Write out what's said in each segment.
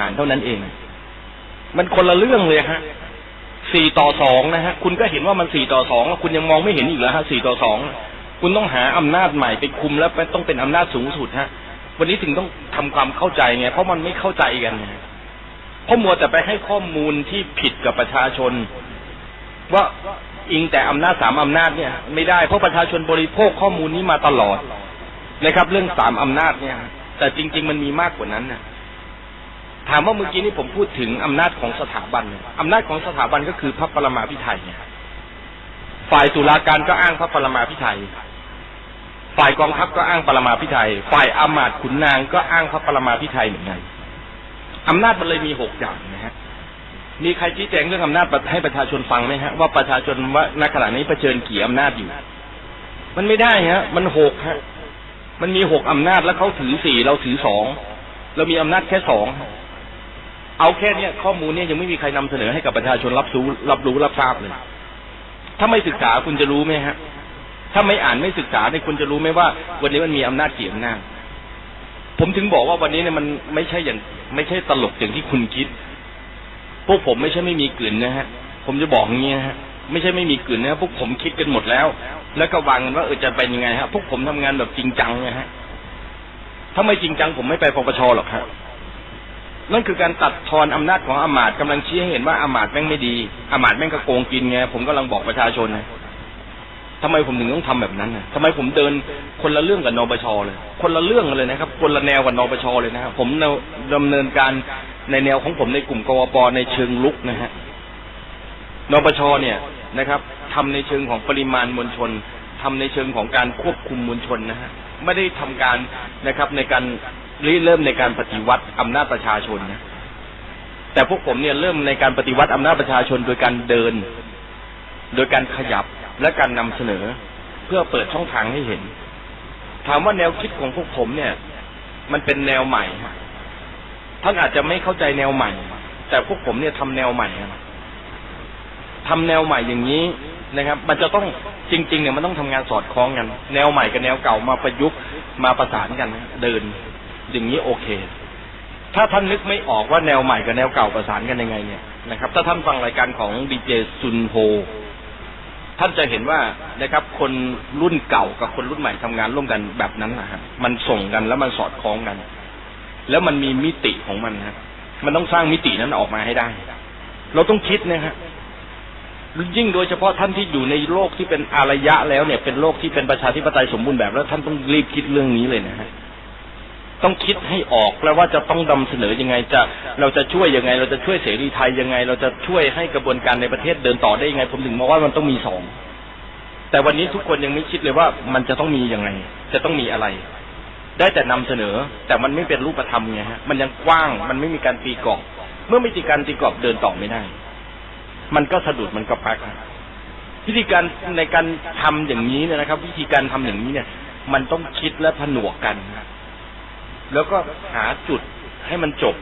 หารเท่านั้นเอง มันคนละเรื่องเลยฮะสี่ต่อสองนะฮะคุณก็เห็นว่ามันสี่ต่อสองคุณยังมองไม่เห็นอีกแล้วฮะสี่ต่อสองคุณต้องหาอำนาจใหม่ไปคุมแล้วต้องเป็นอำนาจสูงสุดฮะ วันนี้ถึงต้องทำความเข้าใจไงเพราะมันไม่เข้าใจกันเพราะมัวแต่ไปให้ข้อมูลที่ผิดกับประชาชน ว่าอิงแต่อำนาจสามอำนาจเนี่ย ไม่ได้เพราะประชาชนบริโภคข้อมูลนี้มาตลอดนะครับ เรื่องสามอำนาจเนี่ย แต่จริง ๆ มันมีมากกว่านั้นนะ ถามว่าเมื่อกี้นี้ผมพูดถึงอำนาจของสถาบันอำนาจของสถาบันก็คือพระปรมาภิไธยฝ่ายตุลาการก็อ้างพระปรมาภิไธยฝ่ายกองทัพก็อ้างปรมาภิไธยฝ่ายอามาตขุนนางก็อ้างพระปรมาภิไธยเหมือนกันอำนาจมันเลยมีหกอย่างนะฮะมีใครชี้แจงเรื่องอำนาจให้ประชาชนฟังไหมฮะว่าประชาชนว่าณขณะนี้เผชิญกี่อำนาจอยู่ มันไม่ได้ฮะ มันหกฮะ มันมีหกอำนาจแล้วเขาถือสี่เราถือสองเรามีอำนาจแค่สอง เอาแค่เนี้ยข้อมูลเนี้ยยังไม่มีใครนำเสนอให้กับประชาชนรับรู้รับรู้รับทราบเลยถ้าไม่ศึกษาคุณจะรู้ไหมฮะ ถ้าไม่อ่านไม่ศึกษาเนี่ยคุณจะรู้ไหมว่า วันนี้มันมีอำนาจกี่อำนาจผมถึงบอกว่าวันนี้เนี่ยมันไม่ใช่อย่าง ไม่ใช่ตลกอย่างที่คุณคิด พวกผมไม่ใช่ไม่มีกลิ่นนะฮะ ผมจะบอกอย่างนี้ฮะไม่ใช่ไม่มีกลิ่นนะพวกผมคิดกันหมดแล้ว แล้วก็วางกันว่าเออจะเป็นยังไงฮะพวกผมทำงานแบบจริงจังนะฮะถ้าไม่จริงจังผมไม่ไปปปชหรอกครับ นั่นคือการตัดทอนอำนาจของอามาตย์กำลังชี้ให้เห็นว่าอามาตย์แม่งไม่ดีอามาตย์แม่งก็โกงกินไงผมกำลังบอกประชาชนนะทำไมผมถึงต้องทำแบบนั้นนะทำไมผมเดินคนละเรื่องกับนปชเลย คนละเรื่องเลยนะครับ คนละแนวกับนปชเลยนะครับผมดำเนินการในแนวของผมในกลุ่มกวปในเชิงลุกนะฮะนปชเนี่ยนะครับทำในเชิงของปริมาณมวลชนทำในเชิงของการควบคุมมวลชนนะฮะ ไม่ได้ทำการนะครับ ในการริเริ่มในการปฏิวัติอำนาจประชาชนนะแต่พวกผมเนี่ยเริ่มในการปฏิวัติอำนาจประชาชนโดยการเดิน โดยการขยับและการนำเสนอ เพื่อเปิดช่องทางให้เห็น ถามว่าแนวคิดของพวกผมเนี่ย มันเป็นแนวใหม่ท่านอาจจะไม่เข้าใจแนวใหม่ แต่พวกผมเนี่ยทำแนวใหม่ทำแนวใหม่อย่างนี้นะครับ มันจะต้อง จริงๆเนี่ยมันต้องทำงานสอดคล้องกัน แนวใหม่กับแนวเก่ามาประยุกต์มาประสานกันเดิน อย่างนี้โอเค ถ้าท่านนึกไม่ออกว่าแนวใหม่กับแนวเก่าประสานกันยังไง เนี่ยนะครับ ถ้าท่านฟังรายการของดีเจซุนโฮท่านจะเห็นว่านะครับ คนรุ่นเก่ากับคนรุ่นใหม่ทำงานร่วมกันแบบนั้นนะฮะมันส่งกันแล้วมันสอดคล้องกัน แล้วมันมีมิติของมันครับมันต้องสร้างมิตินั้นออกมาให้ได้ เราต้องคิดนะฮะ ยิ่งโดยเฉพาะท่านที่อยู่ในโลกที่เป็นอารยะแล้วเนี่ย เป็นโลกที่เป็นประชาธิปไตยสมบูรณ์แบบแล้วท่านต้องรีบคิดเรื่องนี้เลยนะฮะต้องคิดให้ออกแล้วว่าจะต้องนำเสนอยังไงจะเราจะช่วยยังไง เราจะช่วยเสรีไทยยังไง เราจะช่วยให้กระบวนการในประเทศเดินต่อได้ยังไง ผมถึงมองว่ามันต้องมีสองแต่วันนี้ทุกคนยังไม่คิดเลยว่ามันจะต้องมียังไง จะต้องมีอะไร ได้แต่นำเสนอ แต่มันไม่เป็นรูปธรรมไงฮะมันยังกว้างมันไม่มีการตีกรอบ เมื่อไม่มีการตีกรอบเดินต่อไม่ได้ มันก็สะดุดมันก็ปักวิธีการในการทำอย่างนี้เนี่ยนะครับ วิธีการทำอย่างนี้เนี่ย มันต้องคิดและผนวกกัน แล้วก็หาจุดให้มันจบ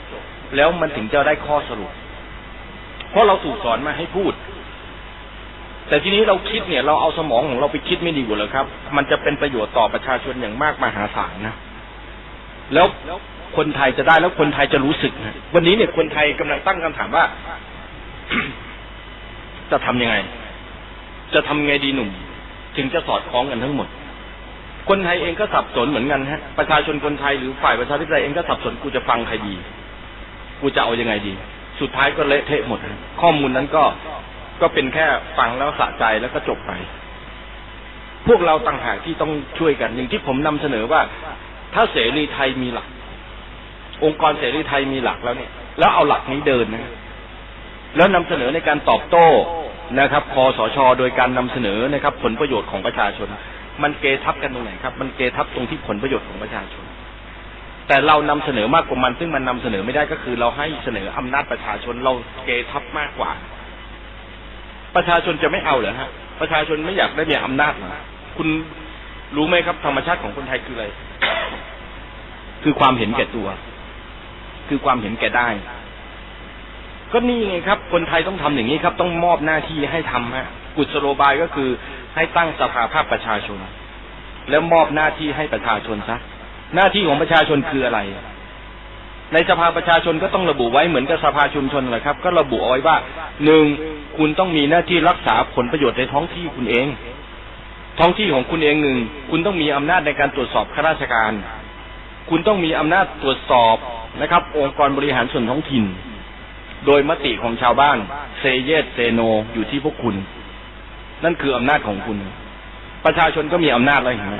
แล้วมันถึงจะได้ข้อสรุป เพราะเราถูกสอนมาให้พูด แต่ทีนี้เราคิดเนี่ย เราเอาสมองของเราไปคิดไม่ดีกว่าเลยครับ มันจะเป็นประโยชน์ต่อประชาชนอย่างมากมหาศาลนะแล้วคนไทยจะได้แล้วคนไทยจะรู้สึกนะวันนี้เนี่ยคนไทยกำลังตั้งคำถามว่า จะทำยังไง จะทำไงดีหนุ่ม ถึงจะสอดคล้องกันทั้งหมด คนไทยเองก็สับสนเหมือนกันฮะ ประชาชนคนไทยหรือฝ่ายประชาธิปไตยเองก็สับสนกูจะฟังใครดี กูจะเอาอยัางไงดี สุดท้ายก็เละเทะหมด ข้อมูลนั้นก็ก็เป็นแค่ฟังแล้วสะใจแล้วก็จบไป พวกเราต่างหากที่ต้องช่วยกันอย่างที่ผมนำเสนอว่า ถ้าเสรีไทยมีหลัก องค์กรเสรีไทยมีหลักแล้วเนี่ย แล้วเอาหลักนี้เดินนะแล้วนำเสนอในการตอบโต้ นะครับคอสช โดยการนำเสนอนะครับ ผลประโยชน์ของประชาชน มันเกทับกันตรงไหนครับ มันเกทับตรงที่ผลประโยชน์ของประชาชน แต่เรานำเสนอมากกว่ามัน ซึ่งมันนำเสนอไม่ได้ก็คือ เราให้เสนออำนาจประชาชนเราเกทับมากกว่า ประชาชนจะไม่เอาเหรอฮะประชาชนไม่อยากได้มีอำนาจหรอคุณรู้ไหมครับ ธรรมชาติของคนไทยคืออะไร คือความเห็นแก่ตัว คือความเห็นแก่ได้ ก็นี่ไงครับ คนไทยต้องทำอย่างนี้ครับ ต้องมอบหน้าที่ให้ทำฮะกุศโลบายก็คือให้ตั้งสภาภาพประชาชน แล้วมอบหน้าที่ให้ประชาชนซะหน้าที่ของประชาชนคืออะไร ในสภาประชาชนก็ต้องระบุไว้เหมือนกับสภาชุมชนแหละครับ ก็ระบุเอาไว้ว่าหนึ่งคุณต้องมีหน้าที่รักษาผลประโยชน์ในท้องที่คุณเอง ท้องที่ของคุณเองหนึ่งคุณต้องมีอำนาจในการตรวจสอบข้าราชการ คุณต้องมีอำนาจตรวจสอบนะครับ องค์กรบริหารส่วนท้องถิ่น โดยมติของชาวบ้านเซเยสเซโนอยู่ที่พวกคุณ นั่นคืออำนาจของคุณ ประชาชนก็มีอำนาจแล้วเห็นไหม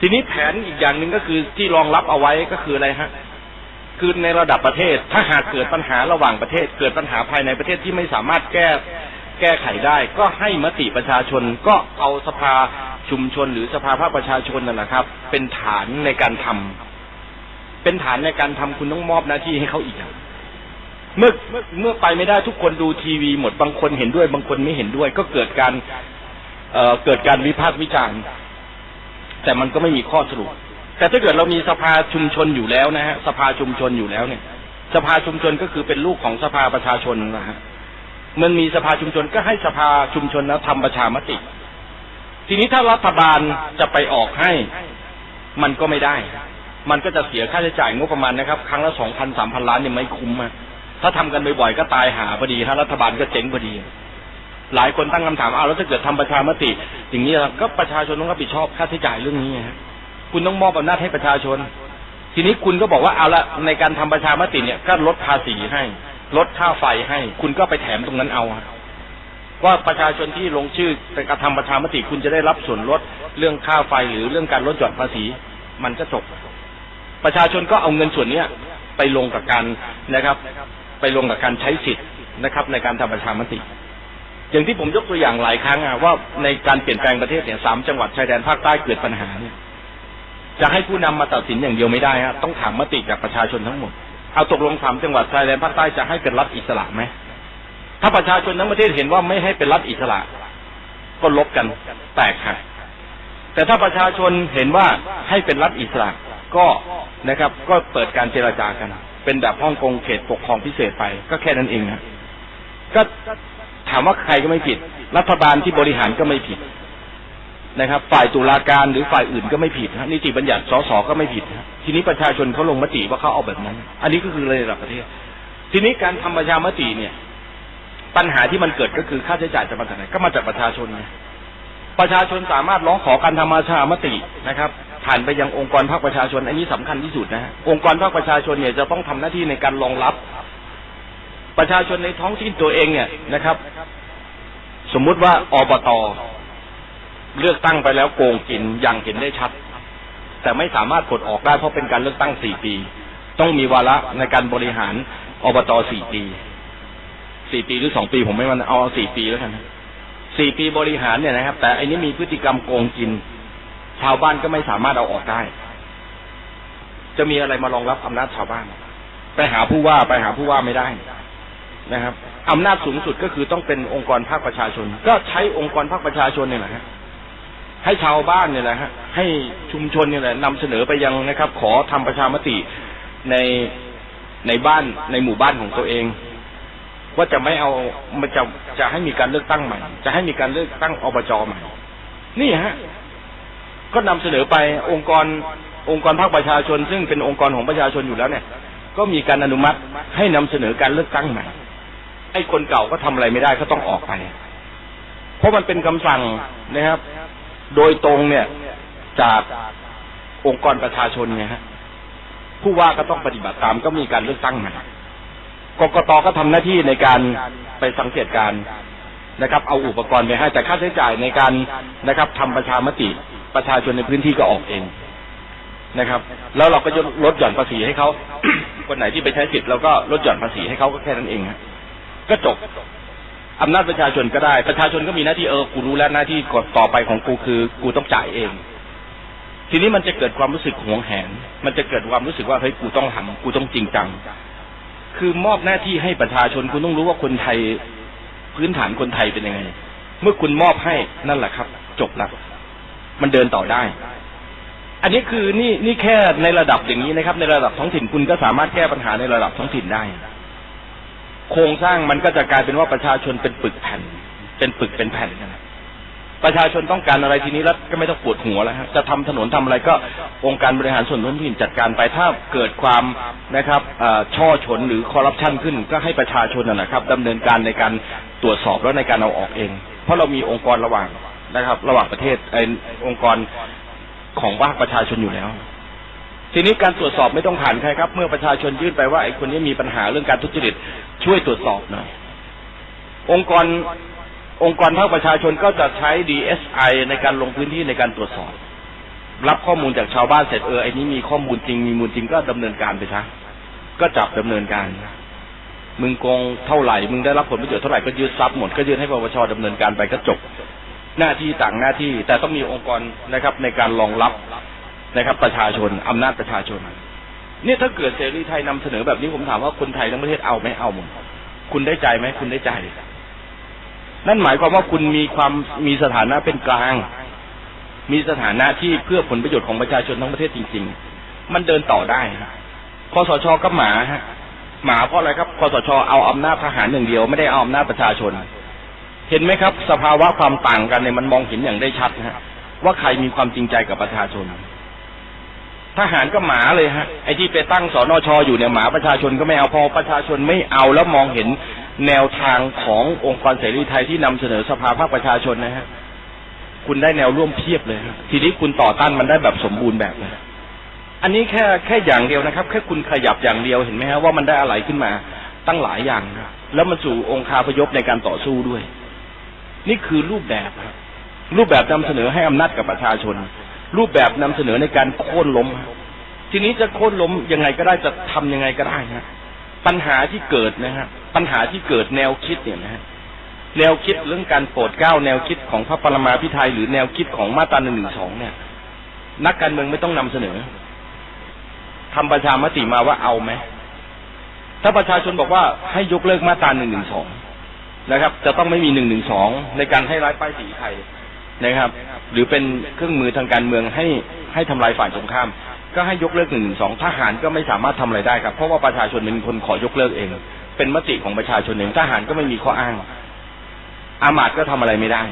ทีนี้แผนอีกอย่างหนึ่งก็คือที่รองรับเอาไว้ก็คืออะไรฮะ คือในระดับประเทศถ้าหากเกิดปัญหาระหว่างประเทศ เกิดปัญหาภายในประเทศที่ไม่สามารถแก้แก้ไขได้ ก็ให้มติประชาชนก็เอาสภาชุมชนหรือสภาภาคประชาชนนั่นแหะครับ เป็นฐานในการทำเป็นฐานในการทำคุณต้องมอบหน้าที่ให้เขาอีกอะ เมื่อเมื่อไปไม่ได้ทุกคนดูทีวีหมดบางคนเห็นด้วย บางคนไม่เห็นด้วย ก็เกิดการเอ่อเกิดการวิพากษ์วิจารณ์แต่มันก็ไม่มีข้อสรุป แต่ถ้าเกิดเรามีสภาชุมชนอยู่แล้วนะฮะสภาชุมชนอยู่แล้วเนี่ย สภาชุมชนก็คือเป็นลูกของสภาประชาชนนะฮะมันมีสภาชุมชนก็ให้สภาชุมชนแล้วทำประชามติ ทีนี้ถ้ารัฐบาลจะไปออกให้ มันก็ไม่ได้ มันก็จะเสียค่าใช้จ่ายงบประมาณนะครับ ครั้งละสองพันสามพันล้านเนี่ยไม่คุ้มอะ ถ้าทำกันบ่อยๆก็ตายหาพอดีถ้ารัฐบาลก็เจ๊งพอดี หลายคนตั้งคำถามเอาแล้วถ้าเกิดทำประชามติ อย่างนี้ก็ประชาชนต้องรับผิดชอบค่าใช้จ่ายเรื่องนี้ฮะคุณต้องมอบอำนาจให้ประชาชน ทีนี้คุณก็บอกว่าเอาละในการทำประชามติเนี่ยก็ลดภาษีให้ ลดค่าไฟให้ คุณก็ไปแถมตรงนั้นเอาว่าประชาชนที่ลงชื่อในการทำประชามติคุณจะได้รับส่วนลดเรื่องค่าไฟหรือเรื่องการลดหย่อนภาษี มันก็จบประชาชนก็เอาเงินส่วนเนี้ยไปลงกับการนะครับ ไปลงกับการใช้สิทธิ์นะครับ ในการทำประชามติ อย่างที่ผมยกตัวอย่างหลายครั้งอะว่าในการเปลี่ยนแปลงประเทศเนี่ยสามจังหวัดชายแดนภาคใต้เกิดปัญหาเนี่ยจะให้ผู้นำมาตัดสินอย่างเดียวไม่ได้ฮะต้องถามมติจากประชาชนทั้งหมด เอาตกลงสามจังหวัดชายแดนภาคใต้จะให้เป็นรัฐอิสระไหมถ้าประชาชนทั้งประเทศเห็นว่าไม่ให้เป็นรัฐอิสระ ก็ลบกันแตกหักแต่ถ้าประชาชนเห็นว่าให้เป็นรัฐอิสระก็นะครับ ก็เปิดการเจราจากัน เป็นแบบฮ่องกงเขตปกครองพิเศษไป ก็แค่นั้นเองฮะก็ถามว่าใครก็ไม่ผิด รัฐบาลที่บริหารก็ไม่ผิดนะครับ ฝ่ายตุลาการหรือฝ่ายอื่นก็ไม่ผิดฮะนิติบัญญัติสสก็ไม่ผิดฮะทีนี้ประชาชนเขาลงมติว่าเขาเอาแบบนั้น อันนี้ก็คือระดับประเทศ ทีนี้การทำประชามติเนี่ย ปัญหาที่มันเกิดก็คือค่าใช้จ่ายจะมาจากไหนก็มาจากประชาชนไงประชาชนสามารถร้องขอการทำประชามตินะครับ ผ่านไปยังองค์กรภาคประชาชน อันนี้สำคัญที่สุดนะองค์กรภาคประชาชนเนี่ยจะต้องทำหน้าที่ในการรองรับ ประชาชนในท้องถิ่นตัวเองเนี่ยนะครับ สมมุติว่าอบตเลือกตั้งไปแล้วโกงกินอย่างเห็นได้ชัด แต่ไม่สามารถกดออกได้เพราะเป็นการเลือกตั้งสี่ปี ต้องมีวาระในการบริหารอบตสี่ปีสี่ปีหรือสองปีผมไม่มันเอาสี่ปีแล้วกันนะสี่ปีบริหารเนี่ยนะครับ แต่อันนี้มีพฤติกรรมโกงกิน ชาวบ้านก็ไม่สามารถเอาออกได้ จะมีอะไรมารองรับอำนาจชาวบ้าน ไปหาผู้ว่าไปหาผู้ว่าไม่ได้นะครับอำนาจสูงสุดก็คือต้องเป็นองค์กรภาคประชาชน ก็ใช้องค์กรภาคประชาชนเนี่ยแหละฮะให้ชาวบ้านเนี่ยแหละฮะให้ชุมชนเนี่ยแหละนำเสนอไปยังนะครับ ขอทำประชามติในในบ้านในหมู่บ้านของตัวเอง ว่าจะไม่เอามันจะจะให้มีการเลือกตั้งใหม่ จะให้มีการเลือกตั้งอบจใหม่ นี่ฮะ ก็นำเสนอไปองค์กรองค์กรภาคประชาชน ซึ่งเป็นองค์กรของประชาชนอยู่แล้วเนี่ย ก็มีการอนุมัติให้นำเสนอการเลือกตั้งใหม่ไอ้คนเก่าก็ทำอะไรไม่ได้ก็ต้องออกไป เพราะมันเป็นคำสั่งนะครับ โดยตรงเนี่ยจากองค์กรประชาชนไงฮะผู้ว่าก็ต้องปฏิบัติตามก็มีการเลือกตั้งใหม่กกตก็ทำหน้าที่ในการไปสังเกตการนะครับ เอาอุปกรณ์ไปให้แต่ค่าใช้จ่ายในการนะครับทำประชามติ ประชาชนในพื้นที่ก็ออกเองนะครับ แล้วเราก็จะลดหย่อนภาษีให้เขา คนไหนที่ไปใช้สิทธิ์เราก็ลดหย่อนภาษีให้เขาก็แค่นั้นเองฮะก็จบอำนาจประชาชนก็ได้ ประชาชนก็มีหน้าที่เออกูรู้แล้วหน้าที่กดต่อไปของกูคือ กูต้องจ่ายเอง ทีนี้มันจะเกิดความรู้สึกหวงแหน มันจะเกิดความรู้สึกว่าเฮ้ยกูต้องทำกูต้องจริงจังคือมอบหน้าที่ให้ประชาชนคุณต้องรู้ว่าคนไทยพื้นฐานคนไทยเป็นยังไง เมื่อคุณมอบให้นั่นแหละครับ จบแล้ว มันเดินต่อได้ อันนี้คือนี่นี่แค่ในระดับอย่างนี้นะครับ ในระดับท้องถิ่นคุณก็สามารถแก้ปัญหาในระดับท้องถิ่นได้ โครงสร้างมันก็จะกลายเป็นว่าประชาชนเป็นปึกแผ่น เป็นปึกเป็นแผ่นนะประชาชนต้องการอะไรทีนี้รัฐก็ไม่ต้องปวดหัวแล้วฮะจะทำถนนทำอะไรก็องค์การบริหารส่วนท้องถิ่นจัดการไปถ้าเกิดความนะครับเอ่อช่อฉนหรือคอร์รัปชันขึ้น ก็ให้ประชาชนนะครับดำเนินการในการตรวจสอบและในการเอาออกเอง เพราะเรามีองค์กรระหว่าง นะครับ ระหว่างประเทศไอ้องค์กรของภาคประชาชนอยู่แล้ว ทีนี้การตรวจสอบไม่ต้องผ่านใครครับ เมื่อประชาชนยื่นไปว่าไอ้คนนี้มีปัญหาเรื่องการทุจริตช่วยตรวจสอบหน่อยองค์กรองค์กรภาคประชาชนก็จะใช้ DSI ในการลงพื้นที่ในการตรวจสอบ รับข้อมูลจากชาวบ้านเสร็จเออไอ้นี้มีข้อมูลจริงมีมูลจริงก็ดำเนินการไปซะก็จับดำเนินการ มึงโกงเท่าไหร่ มึงได้รับผลประโยชน์เท่าไหร่ก็ยึดทรัพย์หมดก็ยื่นให้ปปชดำเนินการไปก็จบ หน้าที่ต่างหน้าที่ แต่ต้องมีองค์กรนะครับ ในการรองรับนะครับ ประชาชนอำนาจประชาชนเนี่ยถ้าเกิดเสรีไทยนำเสนอแบบนี้ผมถามว่าคนไทยทั้งประเทศเอาไหมเอาหมดคุณได้ใจไหมคุณได้ใจนั่นหมายความว่าคุณมีความมีสถานะเป็นกลาง มีสถานะที่เพื่อผลประโยชน์ของประชาชนทั้งประเทศจริง ๆ มันเดินต่อได้คอสชก็หมาฮะหมาเพราะอะไรครับคอสชเอาอำนาจทหารอย่างเดียวไม่ได้เอาอำนาจประชาชน เห็นไหมครับ สภาวะความต่างกันเนี่ยมันมองเห็นอย่างได้ชัดนะฮะว่าใครมีความจริงใจกับประชาชน ทหารก็หมาเลยฮะไอ้ที่ไปตั้งสอนอชออยู่เนี่ยหมาประชาชนก็ไม่เอาพอประชาชนไม่เอาแล้วมองเห็นแนวทางขององค์กรเสรีไทยที่นำเสนอสภาภาคประชาชนนะฮะคุณได้แนวร่วมเพียบเลยฮะทีนี้คุณต่อต้านมันได้แบบสมบูรณ์แบบเลยอันนี้แค่แค่อย่างเดียวนะครับ แค่คุณขยับอย่างเดียวเห็นไหมฮะว่ามันได้อะไรขึ้นมาตั้งหลายอย่าง แล้วมันสู่องค์คาพยพในการต่อสู้ด้วย นี่คือรูปแบบรูปแบบนำเสนอให้อำนาจกับประชาชน รูปแบบนำเสนอในการโค่นล้ม ทีนี้จะโค่นล้มยังไงก็ได้จะทำยังไงก็ได้ฮะปัญหาที่เกิดนะฮะปัญหาที่เกิดแนวคิดเนี่ยนะฮะแนวคิดเรื่องการโปรดเกล้าแนวคิดของพระปรมาภิไธยหรือแนวคิดของมาตราหนึ่งหนึ่งสองเนี่ย นักการเมืองไม่ต้องนำเสนอทำประชามติมาว่าเอาไหมถ้าประชาชนบอกว่าให้ยกเลิกมาตราหนึ่งหนึ่งสอง นะครับ จะต้องไม่มีหนึ่งหนึ่งสองในการให้ร้ายป้ายสีใครนะครับ หรือเป็นเครื่องมือทางการเมืองให้ให้ทำลายฝ่ายตรงข้าม ก็ให้ยกเลิกหนึ่งสองทหารก็ไม่สามารถทำอะไรได้ครับ เพราะว่าประชาชนเป็นคนขอยกเลิกเอง เป็นมติของประชาชนเองทหารก็ไม่มีข้ออ้าง อามาตก็ทำอะไรไม่ได้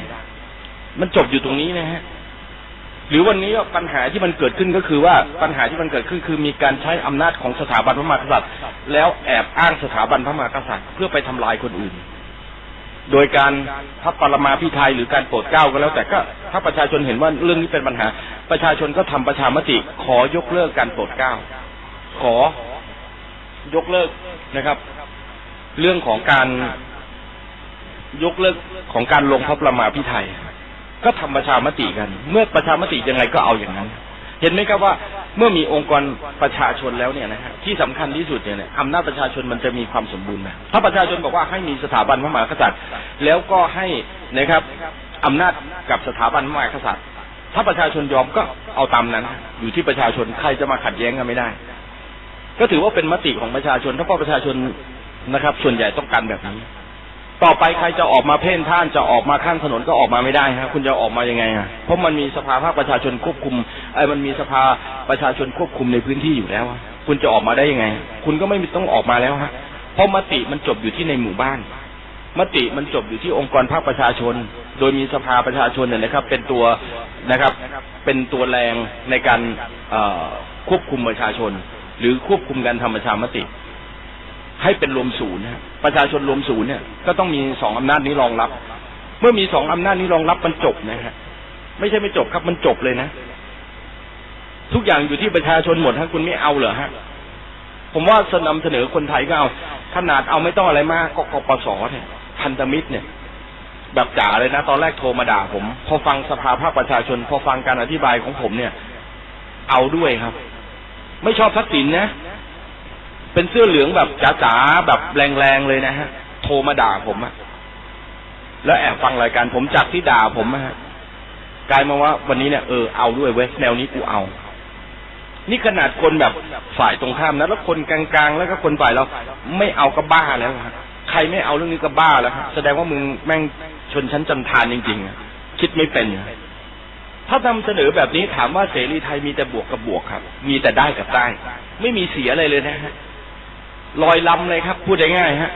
มันจบอยู่ตรงนี้นะฮะหรือวันนี้ปัญหาที่มันเกิดขึ้นก็คือว่าปัญหาที่มันเกิดขึ้นคือมีการใช้อำนาจของสถาบันพระมหากษัตริย์ แล้วแอบอ้างสถาบันพระมหากษัตริย์ เพื่อไปทำลายคนอื่น โดยการพระปรมาภิไธยหรือการโปรดเกล้าก็แล้วแต่ก็ถ้าประชาชนเห็นว่าเรื่องนี้เป็นปัญหา ประชาชนก็ทำประชามติ ขอยกเลิกการโปรดเกล้าขอยกเลิกนะครับ เรื่องของการยกเลิกของการลงพระประมาพิไทยก็ทำประชามติกัน เมื่อประชามติยังไงก็เอาอย่างนั้น เห็นไหมครับว่าเมื่อมีองค์กรประชาชนแล้วเนี่ยนะฮะที่สำคัญที่สุดเนี่ยอำนาจประชาชนมันจะมีความสมบูรณ์นะถ้าประชาชนบอกว่าให้มีสถาบันพระมหากษัตริย์ แล้วก็ให้นะครับอำนาจกับสถาบันพระมหากษัตริย์ ถ้าประชาชนยอมก็เอาตามนั้น อยู่ที่ประชาชนใครจะมาขัดแย้งกันไม่ได้ ก็ถือว่าเป็นมติของประชาชน ถ้าพ่อประชาชนนะครับ ส่วนใหญ่ต้องการแบบนี้ต่อไปใครจะออกมาเพ่นท่านจะออกมาข้างถนนก็ออกมาไม่ได้ครับคุณจะออกมายังไงอะเพราะมันมีสภาภาคประชาชนควบคุม ไอ้มันมีสภาประชาชนควบคุมในพื้นที่อยู่แล้วคุณจะออกมาได้ยังไง คุณก็ไม่ต้องออกมาแล้วฮะเพราะมติมันจบอยู่ที่ในหมู่บ้าน มติมันจบอยู่ที่องค์กรภาคประชาชน โดยมีสภาประชาชนเนี่ยนะครับ เป็นตัวนะครับ เป็นตัวแรงในการควบคุมประชาชน หรือควบคุมการทำประชามติ ให้เป็นรวมศูนย์ประชาชนรวมศูนย์เนี่ยก็ต้องมีสองอำนาจนี้รองรับ เมื่อมีสองอำนาจนี้รองรับมันจบนะฮะไม่ใช่ไม่จบครับมันจบเลยนะ ทุกอย่างอยู่ที่ประชาชนหมดฮะคุณไม่เอาเหรอฮะผมว่าสนำเสนอคนไทยก็เอาขนาดเอาไม่ต้องอะไรมากก็กปสเนี่ยพันธมิตรเนี่ย แบบจ๋าเลยนะ ตอนแรกโทรมาด่าผม พอฟังสภาภาคประชาชน พอฟังการอธิบายของผมเนี่ย เอาด้วยครับ ไม่ชอบทักษิณนะเป็นเสื้อเหลืองแบบจ๋าๆแบบแรงๆเลยนะฮะ โทรมาด่าผมอะแล้วแอบฟังรายการผมจากที่ด่าผมอะฮะกลายมาว่าวันนี้เนี่ยเออเอาด้วยเว้ยแนวนี้กูเอา นี่ขนาดคนแบบฝ่ายตรงข้ามนะแล้วคนกลางๆ แล้วก็คนฝ่ายเราไม่เอาก็บ้าแล้วฮะใครไม่เอาเรื่องนี้ก็บ้าแล้วครับแสดงว่ามึงแม่งชนชั้นจันทานจริงๆคิดไม่เป็นถ้านำเสนอแบบนี้ถามว่าเสรีไทยมีแต่บวกกับบวกครับ มีแต่ได้กับได้ ไม่มีเสียอะไรเลยนะฮะลอยลำเลยครับ พูดง่ายๆฮะ